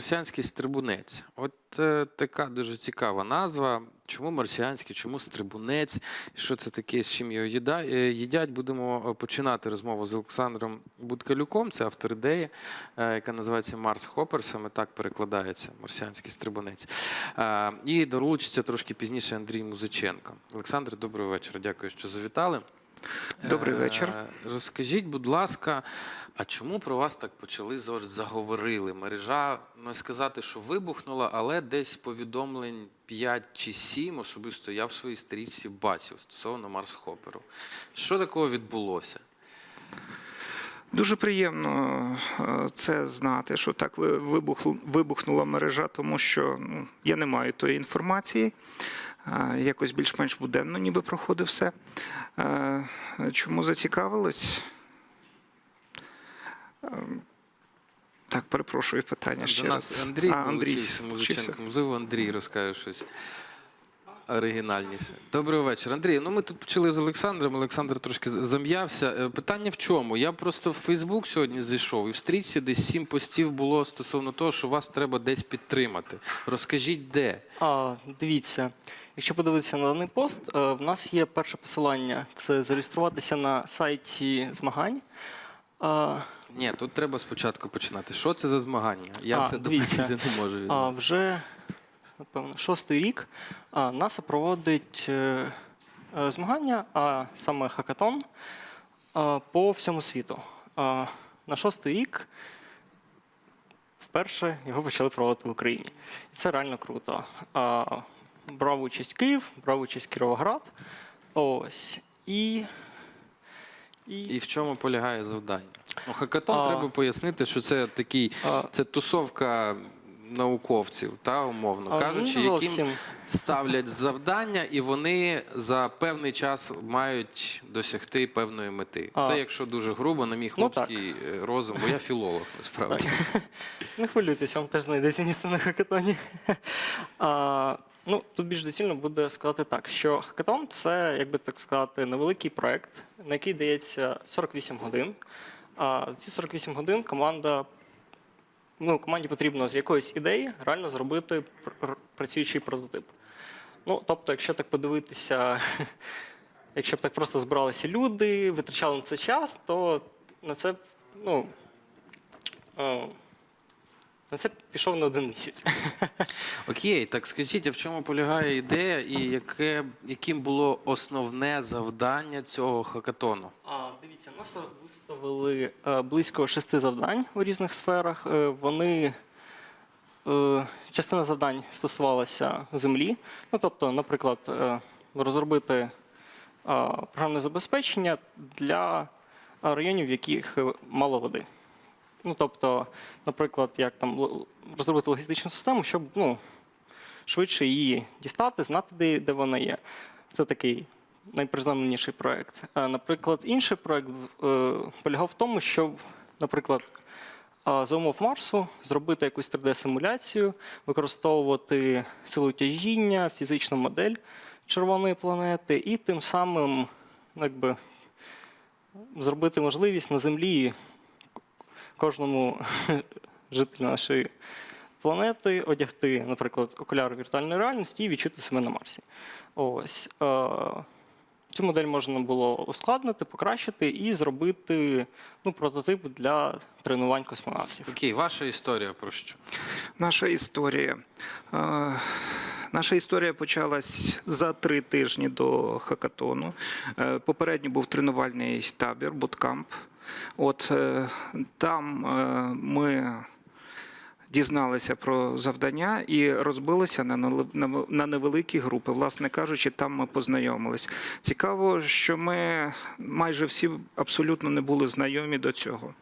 марсіанський стрибунець. От е, така дуже цікава назва. Чому марсіанський, чому стрибунець? Що це таке, з чим його е, їдять? Будемо е, починати розмову з Олександром Будкалюком. Це автор ідеї, е, яка називається Марс Хоппер. Саме так перекладається марсіанський стрибунець. Е, І долучиться трошки пізніше Андрій Музиченко. Олександр, доброго вечора. Дякую, що завітали. Добрий Е, вечір. Розкажіть, будь ласка, а чому про вас так почали заговорили? Мережа, не сказати, що вибухнула, але десь повідомлень 5 чи 7 особисто я в своїй стрічці бачив стосовно Марс Хопперу. Що такого відбулося? Дуже приємно е, це знати, що так вибухнула мережа, тому що ну, я не маю тої інформації. Якось більш-менш буденно ніби проходив все. Чому зацікавились? Е, Так, перепрошую питання ще До нас раз. Андрій А, долучився. Музиченко. Можливо, Андрій розкаже щось оригінальніше. Доброго вечора. Андрій, ну ми тут почали з Олександром. Олександр трошки з- зам'явся. Е, Питання в чому? Я просто в Фейсбук сьогодні зайшов, і в стрічці десь сім постів було стосовно того, що вас треба десь підтримати. Розкажіть, де? А, дивіться, якщо подивитися на даний пост, е, в нас є перше посилання це зареєструватися на сайті змагань. Ні, тут треба спочатку починати. Що це за змагання? Я А, все допустити не можу. а вже напевно шостий рік НАСА проводить е, е, змагання, а саме хакатон по всьому світу. На шостий рік вперше його почали проводити в Україні. І це реально круто. Брав участь Київ, брав участь Кіровоград. Ось. І. І, І в чому полягає завдання? Ну, хакатон А. треба пояснити, що це такий, а, це тусовка науковців, та умовно а, кажучи, не яким зовсім. ставлять завдання, і вони за певний час мають досягти певної мети. А. Це якщо дуже грубо, на мій Ну, хлопський е, розум, бо я філолог, насправді. Не хвилюйтесь, вам теж знайдеться місце на хакатоні. А, ну, тут більш доцільно буде сказати так, що хакатон це, як би так сказати, невеликий проект, на який дається 48 годин. А за ці 48 годин команда. Ну, команді потрібно з якоїсь ідеї реально зробити пр- пр- працюючий прототип. Ну, тобто, якщо так подивитися, якщо б так просто збиралися люди, витрачали на це час, то на це, ну, на це пішов на один місяць. Окей, так скажіть, а в чому полягає ідея і яке, яким було основне завдання цього хакатону? А, дивіться, НАСА виставили е, близько шести завдань у різних сферах. Е, вони е, частина завдань стосувалася землі. Ну, тобто, наприклад, е, розробити е, програмне забезпечення для районів, в яких мало води. Ну, тобто, наприклад, як там розробити логістичну систему, щоб ну, швидше її дістати, знати, де, де вона є. Це такий найприземленіший проект. А, Наприклад, інший проект е, полягав в тому, щоб, наприклад, за умов Марсу зробити якусь 3D-симуляцію, використовувати силу тяжіння, фізичну модель червоної планети, і тим самим ну, якби, зробити можливість на Землі кожному жителю нашої планети одягти, наприклад, окуляри віртуальної реальності і відчути себе на Марсі. Ось. Е, Цю модель можна було ускладнити, покращити і зробити ну, прототип для тренувань космонавтів. Окей, ваша історія про що? Наша історія. Е, Наша історія почалась за три тижні до хакатону. Е, Попередньо був тренувальний табір, буткамп. От е, там е, ми дізналися про завдання і розбилися на невеликі групи. Власне кажучи, там ми познайомились. Цікаво, що ми майже всі абсолютно не були знайомі до цього.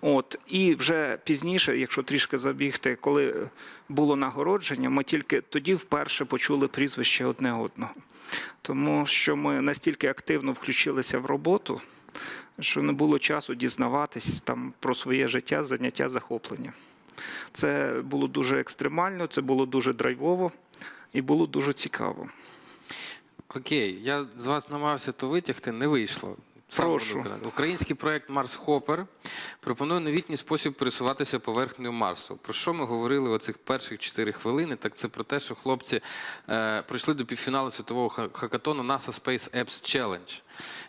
От і вже пізніше, якщо трішки забігти, коли було нагородження, ми тільки тоді вперше почули прізвище одне одного, тому що ми настільки активно включилися в роботу, що не було часу дізнаватись там про своє життя, заняття, захоплення. Це було дуже екстремально, це було дуже драйвово і було дуже цікаво. Окей, я з вас намагався то витягти, не вийшло. Сам Прошу. Український проект Марс Хопер пропонує новітній спосіб пересуватися поверхнею Марсу. Про що ми говорили оцих перших 4 хвилини? Так це про те, що хлопці е, прийшли до півфіналу світового хакатону NASA Space Apps Challenge.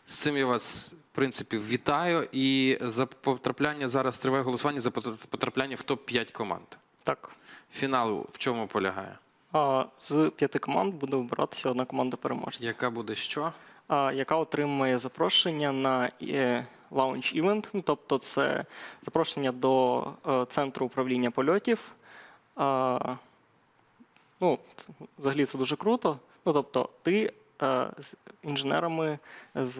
З цим я вас, принципі, вітаю. І за потрапляння зараз триває голосування за потрапляння в топ-5 команд. Так. Фінал в чому полягає? А з п'яти команд буде обиратися одна команда переможця, Яка буде що? а, яка отримує запрошення на лаунч івент. Ну, тобто, це запрошення до е, центру управління польотів. А, ну, це- взагалі це дуже круто. Ну, тобто, ти е, з інженерами, з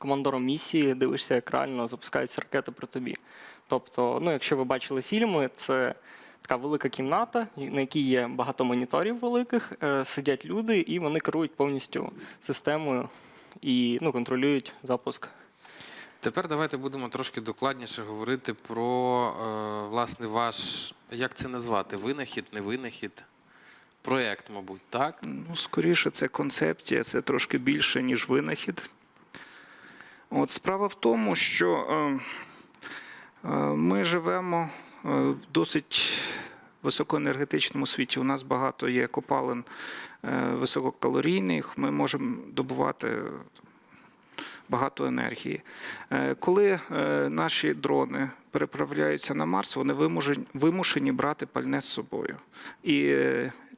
командором місії дивишся, як реально запускаються ракети при тобі. Тобто, ну, якщо ви бачили фільми, це така велика кімната, на якій є багато моніторів великих, е, сидять люди, і вони керують повністю системою і ну, контролюють запуск. Тепер давайте будемо трошки докладніше говорити про е, власне ваш, як це назвати? Винахід, не винахід? Проєкт, мабуть, так? Ну, скоріше, це концепція, це трошки більше, ніж винахід. От справа в тому, що е, е, ми живемо е, в досить високоенергетичному світі. У нас багато є копалин висококалорійних, ми можемо добувати багато енергії. Коли наші дрони переправляються на Марс, вони вимушені, брати пальне з собою. І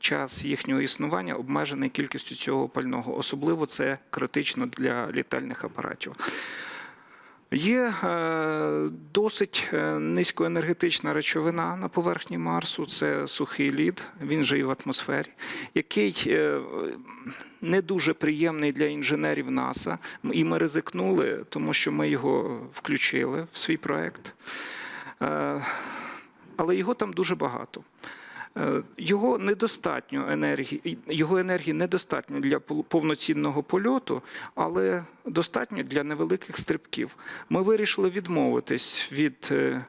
час їхнього існування обмежений кількістю цього пального. Особливо це критично для літальних апаратів. Є е, досить е, низькоенергетична речовина на поверхні Марсу, це сухий лід, він же і в атмосфері, який е, не дуже приємний для інженерів НАСА. І ми ризикнули, тому що ми його включили в свій проект. Але його там дуже багато. Е, Його недостатньо енергії, його енергії недостатньо для повноцінного польоту, але достатньо для невеликих стрибків. Ми вирішили відмовитись від е,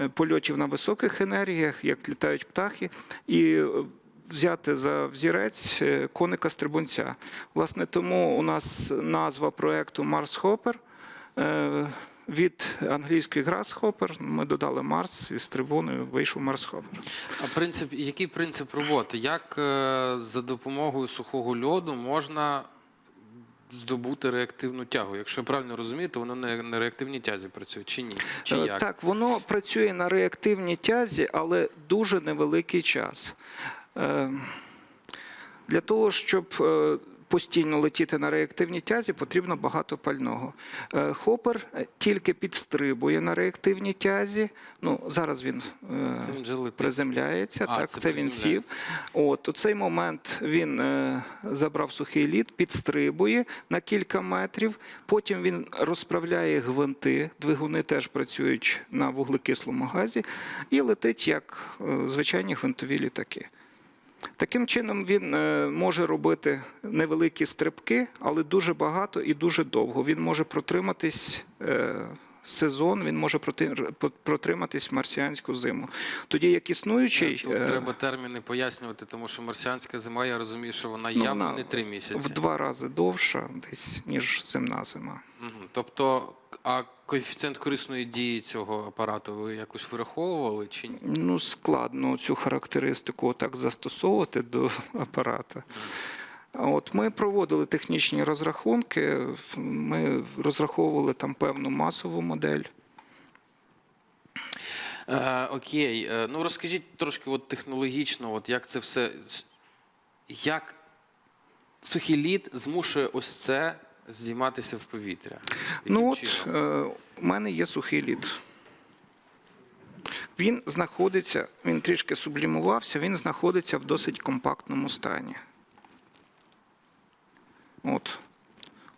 е, польотів на високих енергіях, як літають птахи, і взяти за взірець коника стрибунця. Власне, тому у нас назва проекту Mars Hopper. Від англійської Grasshopper ми додали Марс і з трибуною вийшов Hopper. А принцип, який принцип роботи? Як е, за допомогою сухого льоду можна здобути реактивну тягу? Якщо я правильно розумію, то воно не на реактивній тязі працює, чи ні? Чи Е, як? Так, воно працює на реактивній тязі, але дуже невеликий час. Е, Для того, щоб постійно летіти на реактивній тязі, потрібно багато пального. Е, Хопер е, тільки підстрибує на реактивній тязі. Ну, зараз він, е, він приземляється, А, так, це це, він сів. От у цей момент він забрав сухий лід, підстрибує на кілька метрів. Потім він розправляє гвинти. Двигуни теж працюють на вуглекислому газі, і летить як звичайні гвинтові літаки. Таким чином він е, може робити невеликі стрибки, але дуже багато і дуже довго. Він може протриматись е, сезон, він може протриматись марсіанську зиму. Тоді як існуючий Тут е, треба терміни пояснювати, тому що марсіанська зима, я розумію, що вона Ну, явно не три місяці. в два рази довша, десь ніж земна зима. Мгм. Тобто, а коефіцієнт корисної дії цього апарату ви якось вираховували чи ні? Ну складно цю характеристику так застосовувати до апарата. А От ми проводили технічні розрахунки. Ми розраховували там певну масову модель. Е, окей, Е, ну розкажіть трошки от технологічно, от як це все. Як сухий лід змушує ось це здійматися в повітря? Яким ну от чином? е, у мене є сухий лід. Він знаходиться, він трішки сублімувався, він знаходиться в досить компактному стані. От.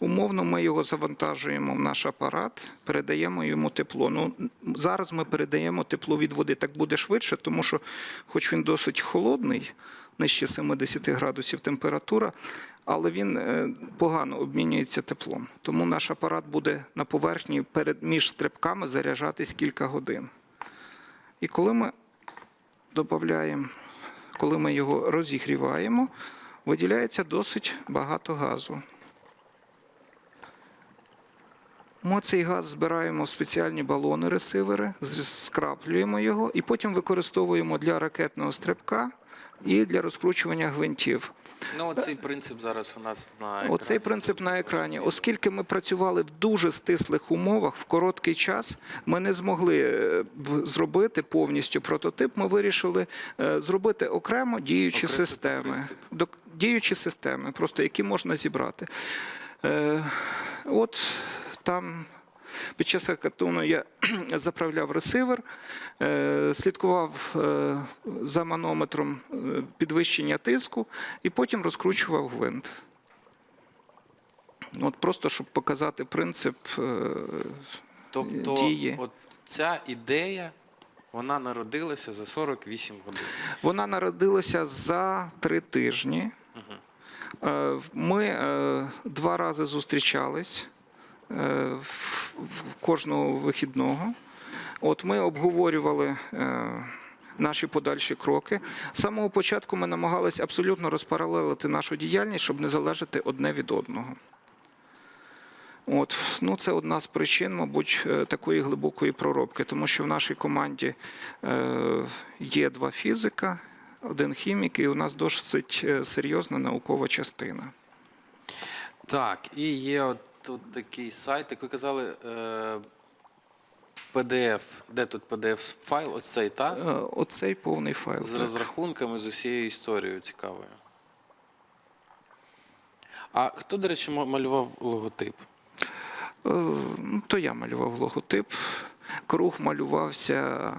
Умовно, ми його завантажуємо в наш апарат, передаємо йому тепло. Ну, зараз ми передаємо тепло від води. Так буде швидше, тому що, хоч він досить холодний, нижче 70 градусів температура, але він е, погано обмінюється теплом. Тому наш апарат буде на поверхні перед між стрибками заряджатись кілька годин. І коли ми додаємо, коли ми його розігріваємо, виділяється досить багато газу. Ми цей газ збираємо в спеціальні балони ресивери, з- скраплюємо його і потім використовуємо для ракетного стрибка і для розкручування гвинтів. Ну, оцей принцип зараз у нас на екрані. Оцей принцип на екрані. Оскільки ми працювали в дуже стислих умовах в короткий час, ми не змогли е, зробити повністю прототип. Ми вирішили е, зробити окремо діючі Окреслити системи. принцип. Діючі системи, просто які можна зібрати. Е, От там. Під час хакатону я заправляв ресивер, е, слідкував е, за манометром е, підвищення тиску і потім розкручував гвинт. От просто щоб показати принцип. Тобто, дії. от ця ідея, вона народилася за 48 годин. Вона народилася за три тижні. Ми два рази зустрічались в кожного вихідного. От ми обговорювали е, наші подальші кроки. З самого початку ми намагалися абсолютно розпаралелити нашу діяльність, щоб не залежати одне від одного. От, ну, це одна з причин, мабуть, е, такої глибокої проробки, тому що в нашій команді е, є два фізика, один хімік, і у нас досить серйозна наукова частина. Так, і є от тут такий сайт, як ви казали, е, PDF. Де тут PDF файл? Ось цей, Е, так? Оцей повний файл. З так. розрахунками, з усією історією цікавою. А хто, до речі, ма- малював логотип? Е, ну, То я малював логотип. Круг малювався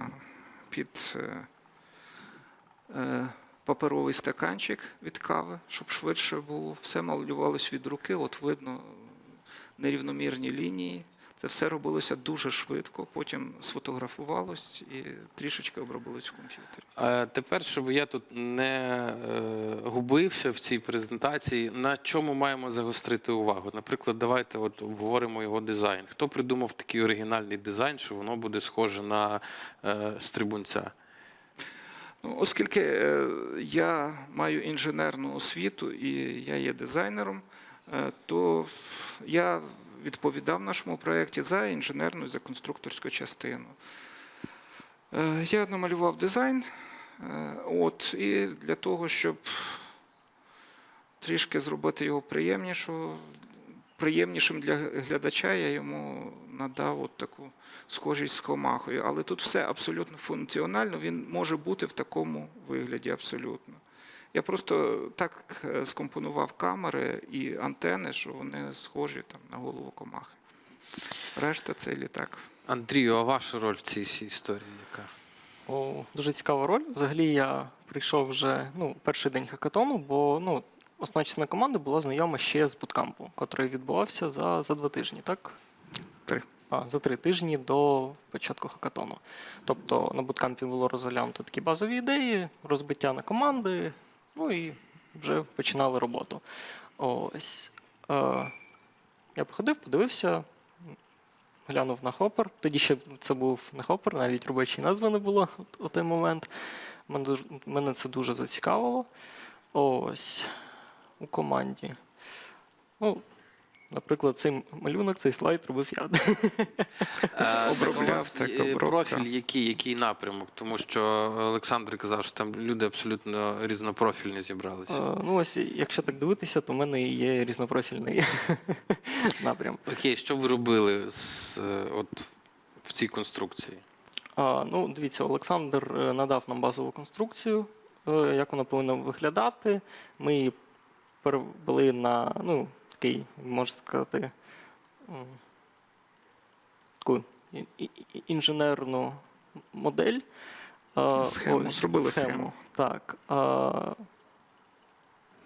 під е, е, паперовий стаканчик від кави, щоб швидше було. Все малювалось від руки, от видно нерівномірні лінії. Це все робилося дуже швидко, потім сфотографувалось і трішечки обробилось в комп'ютері. Е, Тепер, щоб я тут не е, губився в цій презентації, на чому маємо загострити увагу? Наприклад, давайте от обговоримо його дизайн. Хто придумав такий оригінальний дизайн, що воно буде схоже на е, стрибунця? Ну, оскільки е, я маю інженерну освіту і я є дизайнером, то я відповідав нашому проєкті за інженерну і за конструкторську частину. Е, Я намалював дизайн, е, от, і для того, щоб трішки зробити його приємнішим для глядача, я йому надав от таку схожість з комахою. Але тут все абсолютно функціонально, він може бути в такому вигляді абсолютно. Я просто так е, скомпонував камери і антени, що вони схожі там, на голову комахи. Решта це літак. Андрію, а ваша роль в цій всій історії яка? О, дуже цікава роль. Взагалі я прийшов вже ну, перший день хакатону, бо ну, основна частина команди була знайома ще з буткампу, який відбувався за, за два тижні, так? Три. А, за три тижні до початку хакатону. Тобто на буткампі було розглянуто такі базові ідеї, розбиття на команди, ну і вже починали роботу. Ось. Е, я походив, подивився, глянув на хопер. Тоді ще це був не хопер, навіть робочої назви не було у той момент. Мене, мене це дуже зацікавило. Ось у команді. Ну, наприклад, цей малюнок, цей слайд робив я. Е, Обробляв, у вас, так, е, обробка. профіль який, який напрямок? Тому що Олександр казав, що там люди абсолютно різнопрофільні зібралися. Е, Ну, ось, якщо так дивитися, то в мене є різнопрофільний напрям. Окей, що ви робили з, е, от, в цій конструкції? А, ну, дивіться, Олександр е, надав нам базову конструкцію, е, як вона повинна виглядати. Ми її перевели на ну, такий, можна сказати, таку інженерну модель. Схему, зробили схему. Так.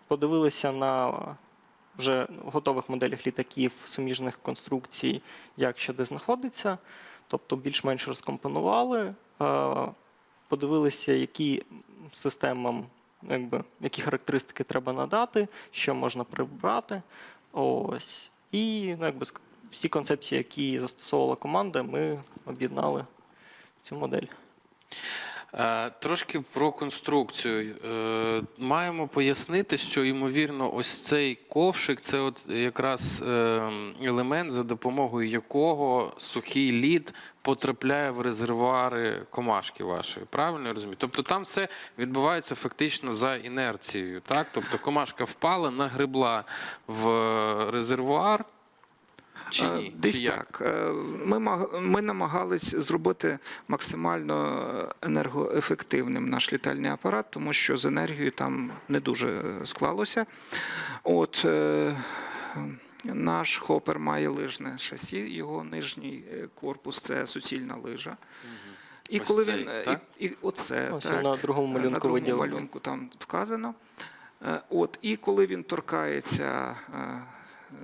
Подивилися на вже готових моделях літаків, суміжних конструкцій, як що де знаходиться. Тобто більш-менш розкомпонували, подивилися, які системам, якби, які характеристики треба надати, що можна прибрати. Ось. І ну, якби, всі концепції, які застосовувала команда, ми об'єднали цю модель. Е, Трошки про конструкцію. Е, Маємо пояснити, що ймовірно, ось цей ковшик це от якраз е, елемент, за допомогою якого сухий лід потрапляє в резервуари комашки вашої. Правильно я розумію? Тобто там все відбувається фактично за інерцією. Так? Тобто комашка впала, нагребла в резервуар. Чи Е, ні? Десь Чи як? так. Е, Ми, ми намагались зробити максимально енергоефективним наш літальний апарат, тому що з енергією там не дуже склалося. От, е, наш хопер має лижне шасі, його нижній корпус це суцільна лижа. І Ось коли цей, він так? і, і оце Ось так, на другому на малюнку другому виділено. малюнку там вказано. От, і коли він торкається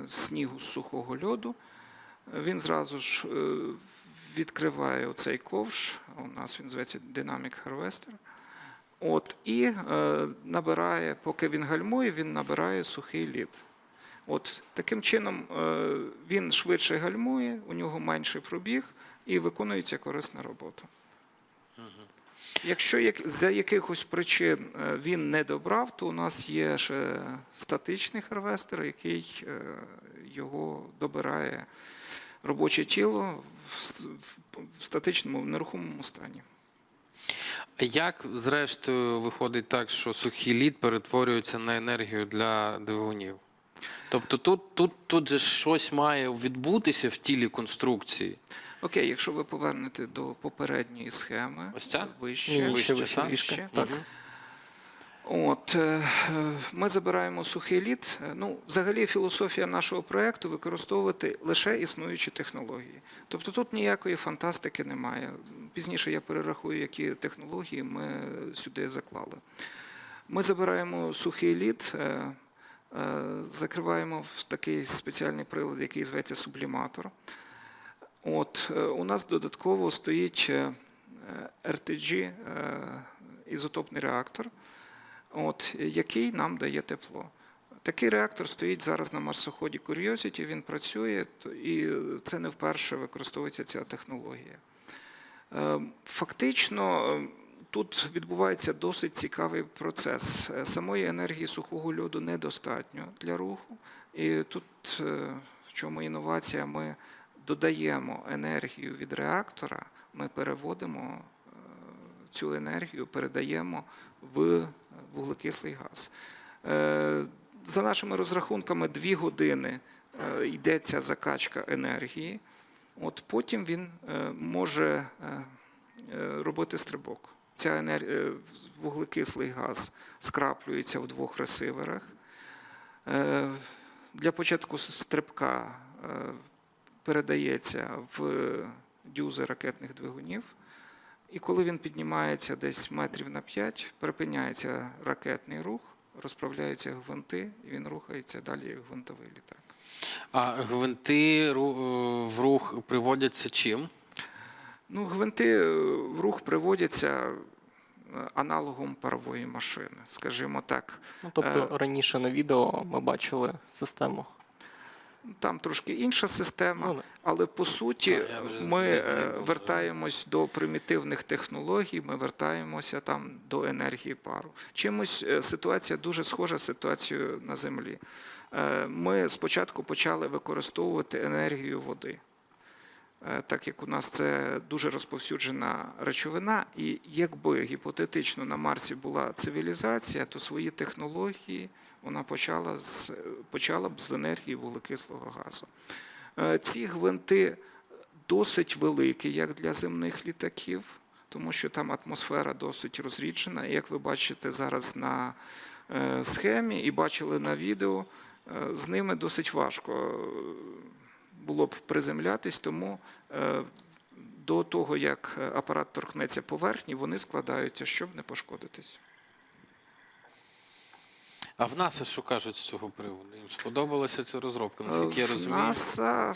снігу з сухого льоду, він зразу ж е, відкриває оцей ковш. У нас він зветься Dynamic Harvester. От, і е, набирає, поки він гальмує, він набирає сухий лід. От, таким чином е, він швидше гальмує, у нього менший пробіг і виконується корисна робота. Якщо як, за якихось причин е, він не добрав, то у нас є ще статичний харвестер, який е, його добирає робоче тіло в статичному в нерухомому стані. Як, зрештою, виходить так, що сухий лід перетворюється на енергію для двигунів? Тобто тут, тут, тут же щось має відбутися в тілі конструкції. Окей, якщо ви повернете до попередньої схеми, Ось ця? вище, Ні, Вище, вище так? Так. Мгм. От е, ми забираємо сухий лід. Е, Ну, взагалі, філософія нашого проекту використовувати лише існуючі технології. Тобто тут ніякої фантастики немає. Пізніше я перерахую, які технології ми сюди заклали. Ми забираємо сухий лід, е, е, закриваємо в такий спеціальний прилад, який зветься субліматор. От е, у нас додатково стоїть е, RTG, е, ізотопний реактор от, який нам дає тепло. Такий реактор стоїть зараз на марсоході Curiosity, він працює, і це не вперше використовується ця технологія. Фактично, тут відбувається досить цікавий процес. Самої енергії сухого льоду недостатньо для руху, і тут в чому інновація, ми додаємо енергію від реактора, ми переводимо е, цю енергію, передаємо в вуглекислий газ. Е, За нашими розрахунками, дві години е, йде ця закачка енергії. От потім він може робити стрибок. Ця енергія, вуглекислий газ скраплюється в двох ресиверах. Для початку стрибка передається в дюзи ракетних двигунів. І коли він піднімається десь метрів на 5, припиняється ракетний рух, розправляються гвинти, і він рухається далі як гвинтовий літак. А гвинти в рух приводяться чим? Ну, гвинти е, в рух приводяться е, аналогом парової машини, скажімо так. Ну, тобто Е. раніше на відео ми бачили систему. Там трошки інша система, Ну, але по суті ми е, вертаємось до примітивних технологій, ми вертаємося там до енергії пару. Чимось е, ситуація дуже схожа з ситуацією на землі. Е, Ми спочатку почали використовувати енергію води. Так як у нас це дуже розповсюджена речовина, і якби гіпотетично на Марсі була цивілізація, то свої технології вона почала з почала б з енергії вуглекислого газу. Е, Ці гвинти досить великі, як для земних літаків, тому що там атмосфера досить розріджена. І як ви бачите зараз на е, схемі і бачили на відео, е, з ними досить важко було б приземлятись, тому до того, як апарат торкнеться поверхні, вони складаються, щоб не пошкодитись. А в НАСА що кажуть з цього приводу? Їм сподобалася ця розробка, наскільки я Е, В розумію. НАСА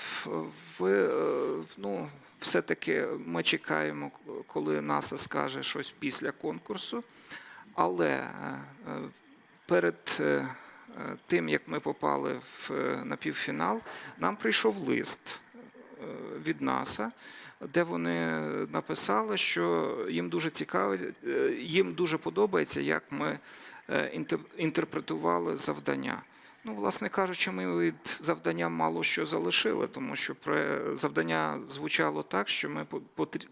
ви, е, ну, все-таки ми чекаємо, коли НАСА скаже щось після конкурсу. Але е, перед тим, як ми попали в, на півфінал, нам прийшов лист від НАСА, де вони написали, що їм дуже цікаво, їм дуже подобається, як ми інтерпретували завдання. Ну, власне кажучи, ми від завдання мало що залишили, тому що про- завдання звучало так, що ми по- потрі-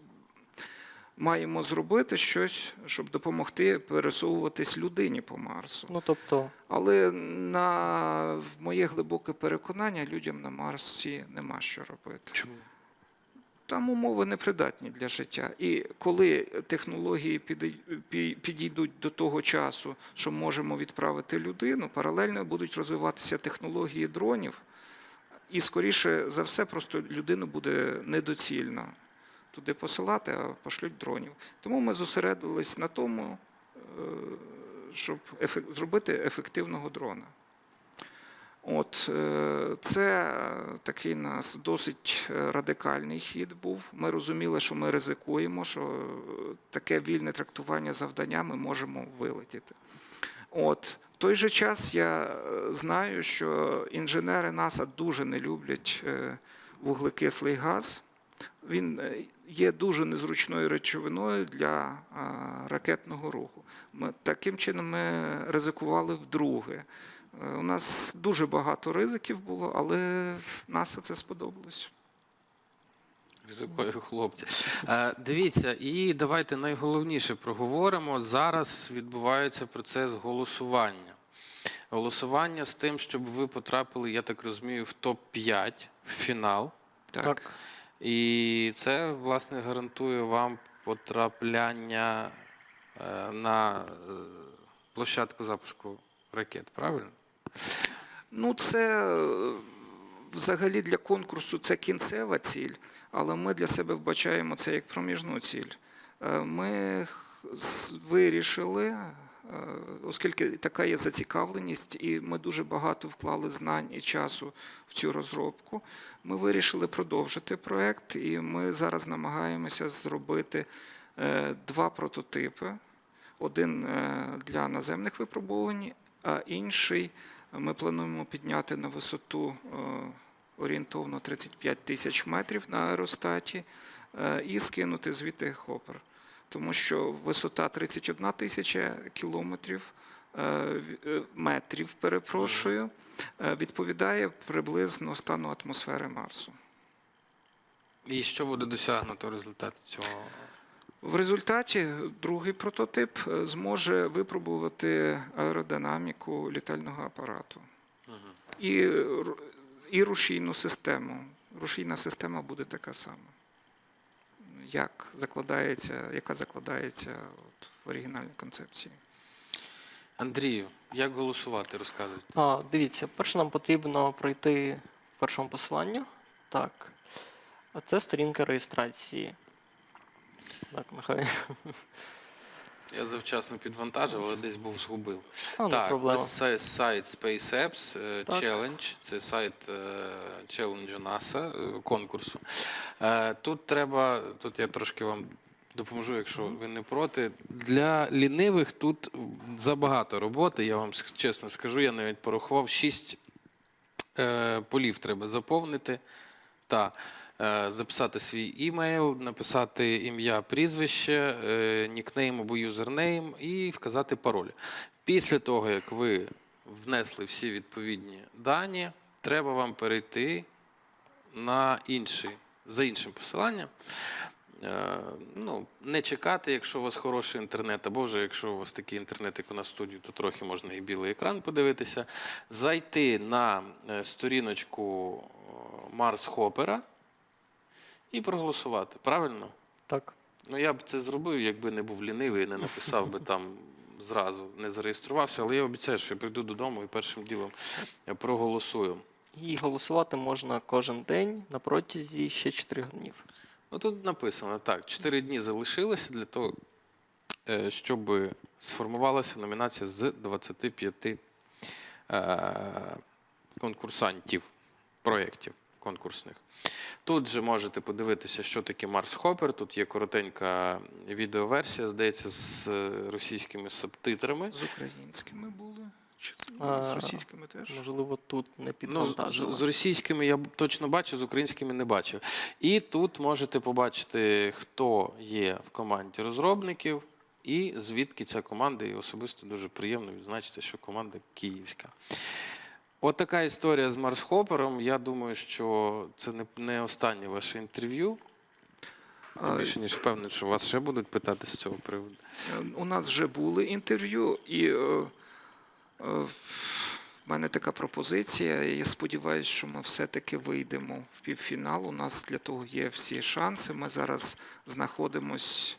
маємо зробити щось, щоб допомогти пересовуватись людині по Марсу. Ну тобто, Але на в моє глибоке переконання, людям на Марсі нема що робити. Чому? Там умови непридатні для життя. І коли технології підійдуть до того часу, що можемо відправити людину, паралельно будуть розвиватися технології дронів, і скоріше за все, просто людину буде недоцільно туди посилати, а пошлють дронів. Тому ми зосередились на тому, е, щоб зробити ефективного дрона. От е, це такий нас досить радикальний хід був. Ми розуміли, що ми ризикуємо, що таке вільне трактування завдання ми можемо вилетіти. От в той же час я знаю, що інженери НАСА дуже не люблять е, вуглекислий газ. Він е, є дуже незручною речовиною для ракетного руху. Ми, таким чином ми ризикували вдруге. Е, У нас дуже багато ризиків було, але НАСА це сподобалось. Ризикою хлопці. Е, дивіться, і давайте найголовніше проговоримо. Зараз відбувається процес голосування. Голосування з тим, щоб ви потрапили, я так розумію, в топ-5 в фінал. так. І це, власне, гарантує вам потрапляння е, на е, площадку запуску ракет, правильно? Ну, це е, взагалі для конкурсу це кінцева ціль, але ми для себе вбачаємо це як проміжну ціль. Е, Ми вирішили, е, оскільки така є зацікавленість, і ми дуже багато вклали знань і часу в цю розробку. Ми вирішили продовжити проект, і ми зараз намагаємося зробити два прототипи: один для наземних випробувань, а інший ми плануємо підняти на висоту е, орієнтовно 35 тисяч метрів на аеростаті е, і скинути звідти хопер. Тому що висота 31 тисяча кілометрів е, метрів, перепрошую, відповідає приблизно стану атмосфери Марсу. І що буде досягнуто в результаті цього? В результаті другий прототип е, зможе випробувати аеродинаміку літального апарату і, і рушійну систему. Рушійна система буде така сама, як закладається, яка закладається от в оригінальній концепції. Андрію, як голосувати, розказуйте. А, дивіться, перше нам потрібно пройти в першому посиланні. Так. А це сторінка реєстрації. Так, нехай. Я завчасно підвантажив, але десь був згубив. А, так, проблема. ось це сайт Space Apps е, Так. Challenge, це сайт челенджу NASA, е, конкурсу. Е, Тут треба, тут я трошки вам допоможу, якщо ви не проти. Для лінивих тут забагато роботи, я вам чесно скажу, я навіть порахував, шість полів треба заповнити та е, записати свій імейл, написати ім'я, прізвище, е, нікнейм або юзернейм і вказати пароль. Після того, як ви внесли всі відповідні дані, треба вам перейти на інший, за іншим посиланням. Е, Ну, не чекати, якщо у вас хороший інтернет, або вже якщо у вас такий інтернет, як у нас в студії, то трохи можна і білий екран подивитися. Зайти на е, сторіночку е, Марс Хопера і проголосувати. Правильно? Так. Ну, я б це зробив, якби не був лінивий, не написав би там зразу, не зареєструвався, але я обіцяю, що я прийду додому і першим ділом я проголосую. І голосувати можна кожен день на протязі ще 4 днів. Ну тут написано так: 4 дні залишилося для того, е, щоб сформувалася номінація з 25 е, конкурсантів, проєктів конкурсних. Тут же можете подивитися, що таке Марс Хоппер. Тут є коротенька відеоверсія, здається, з е, російськими субтитрами. З українськими були Чи з російськими теж? Можливо, тут не Ну, з, з- з російськими я точно бачив, з українськими не бачив. І тут можете побачити, хто є в команді розробників, і звідки ця команда, і особисто дуже приємно відзначити, що команда київська. От така історія з Марс Хопером. Я думаю, що це не, останнє ваше інтерв'ю. Більше ніж впевнений, що вас ще будуть питати з цього приводу. Е, У нас вже були інтерв'ю, і е, е, в мене така пропозиція. Я сподіваюся, що ми все-таки вийдемо в півфінал. У нас для того є всі шанси. Ми зараз знаходимось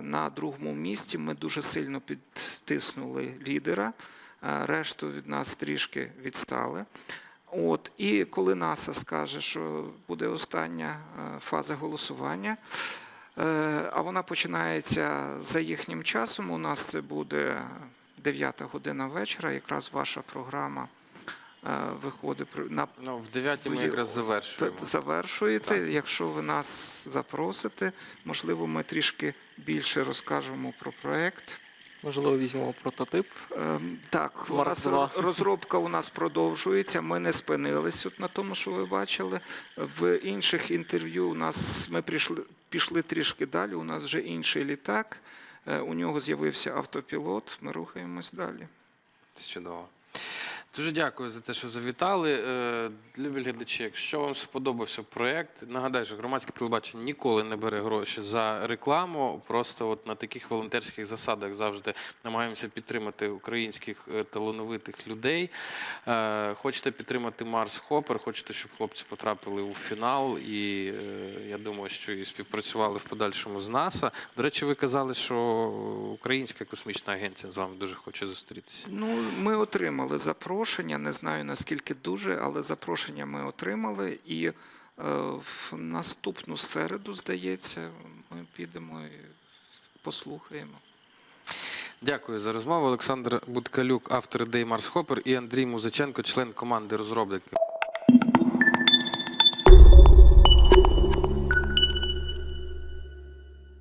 на другому місці. Ми дуже сильно підтиснули лідера. Решту від нас трішки відстали. От, і коли НАСА скаже, що буде остання е, фаза голосування, Е, А вона починається за їхнім часом. У нас це буде 9 година вечора. Якраз ваша програма е, виходить на Ну, в 9 ми якраз завершуємо. завершуєте. Так. Якщо ви нас запросите, можливо, ми трішки більше розкажемо про проект. Можливо, візьмемо прототип. Ем, Так, Марк розробка у нас продовжується. Ми не спинились от на тому, що ви бачили. В інших інтерв'ю у нас ми прийшли, пішли трішки далі. У нас вже інший літак. Е, У нього з'явився автопілот. Ми рухаємось далі. Це чудово. Дуже дякую за те, що завітали. Е, Любі глядачі, якщо вам сподобався проєкт, нагадаю, що громадське телебачення ніколи не бере гроші за рекламу. Просто от на таких волонтерських засадах завжди намагаємося підтримати українських е, талановитих людей. Е, Хочете підтримати Марс Хопер, хочете, щоб хлопці потрапили у фінал, і я думаю, що і співпрацювали в подальшому з НАСА. До речі, ви казали, що Українська космічна агенція з вами дуже хоче зустрітися. Ну, ми отримали запрошення. Не знаю наскільки дуже, але запрошення ми отримали. І е, в наступну середу, здається, ми підемо і послухаємо. Дякую за розмову. Олександр Буткалюк, автор ідеї Марс Хопер, і Андрій Музиченко, член команди розробників.